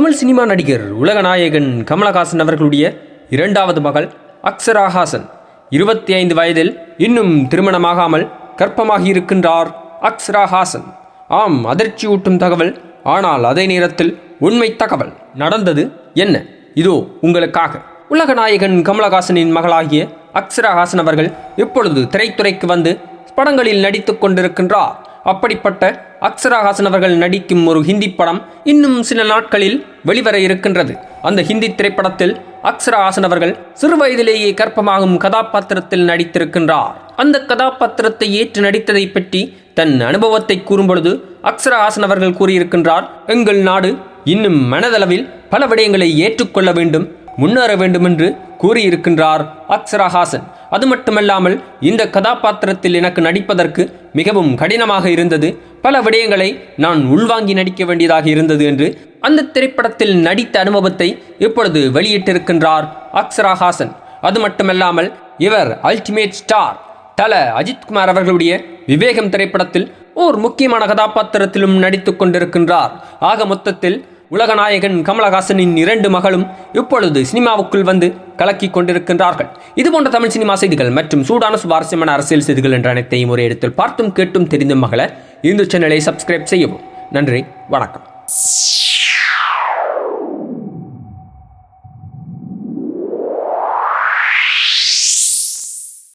Tamil cinema நடிகர் உலகநாயகன் கமலஹாசன் அவர்களுடைய இரண்டாவது மகள் அக்ஷரா ஹாசன். இருபத்தி ஐந்து வயதில் இன்னும் திருமணமாகாமல் கர்ப்பமாகி இருக்கின்றார் அக்ஷரா ஹாசன். ஆம் அதிர்ச்சியூட்டும் தகவல். ஆனால் அதே நேரத்தில் உண்மை தகவல். நடந்தது என்ன? இதோ உங்களுக்காக. உலகநாயகன் கமலஹாசனின் மகளாகிய அக்ஷரா ஹாசன் அவர்கள் இப்பொழுது திரைத்துறைக்கு வந்து படங்களில் நடித்துக் கொண்டிருக்கின்றார்? அப்படிப்பட்ட அக்ஸராஹாசன் அவர்கள் நடிக்கும் ஒரு ஹிந்தி படம் இன்னும் சில நாட்களில் வெளிவர இருக்கின்றது. அந்த ஹிந்தி திரைப்படத்தில் அக்ஸராஹாசன் அவர்கள் சிறு வயதிலேயே கற்பமாகும் கதாபாத்திரத்தில் நடித்திருக்கின்றார். அந்த கதாபாத்திரத்தை ஏற்று நடித்ததை பற்றி தன் அனுபவத்தை கூறும்பொழுது அக்ஷரஹாசன் அவர்கள் கூறியிருக்கின்றார் எங்கள் நாடு இன்னும் மனதளவில் பல விடயங்களை ஏற்றுக்கொள்ள வேண்டும் முன்னேற வேண்டும் என்று கூறியிருக்கின்றார் அக்ஸராஹாசன் அது மட்டுமல்லாமல் இந்த கதாபாத்திரத்தில் எனக்கு நடிப்பதற்கு மிகவும் கடினமாக இருந்தது. பல விடயங்களை நான் உள்வாங்கி நடிக்க வேண்டியதாக இருந்தது என்று அந்த திரைப்படத்தில் நடித்த அனுபவத்தை இப்பொழுது வெளியிட்டிருக்கின்றார் அக்ஸரா ஹாசன். அது மட்டுமல்லாமல் இவர் அல்டிமேட் ஸ்டார் தல அஜித்குமார் அவர்களுடைய விவேகம் திரைப்படத்தில் ஓர் முக்கியமான கதாபாத்திரத்திலும் நடித்து கொண்டிருக்கின்றார். ஆக மொத்தத்தில் உலகநாயகன் கமலஹாசனின் இரண்டு மகளும் இப்பொழுது சினிமாவுக்குள் வந்து கலக்கி கொண்டிருக்கின்றார்கள் இதுபோன்ற தமிழ் சினிமா செய்திகள் மற்றும் சூடான சுவாரஸ்யமான அரசியல் செய்திகள் என்ற அனைத்தையும் ஒரே இடத்தில் பார்த்தும் கேட்டும் தெரிந்தும் மகள இந்த சேனலை சப்ஸ்கிரைப் செய்யவும். நன்றி வணக்கம்.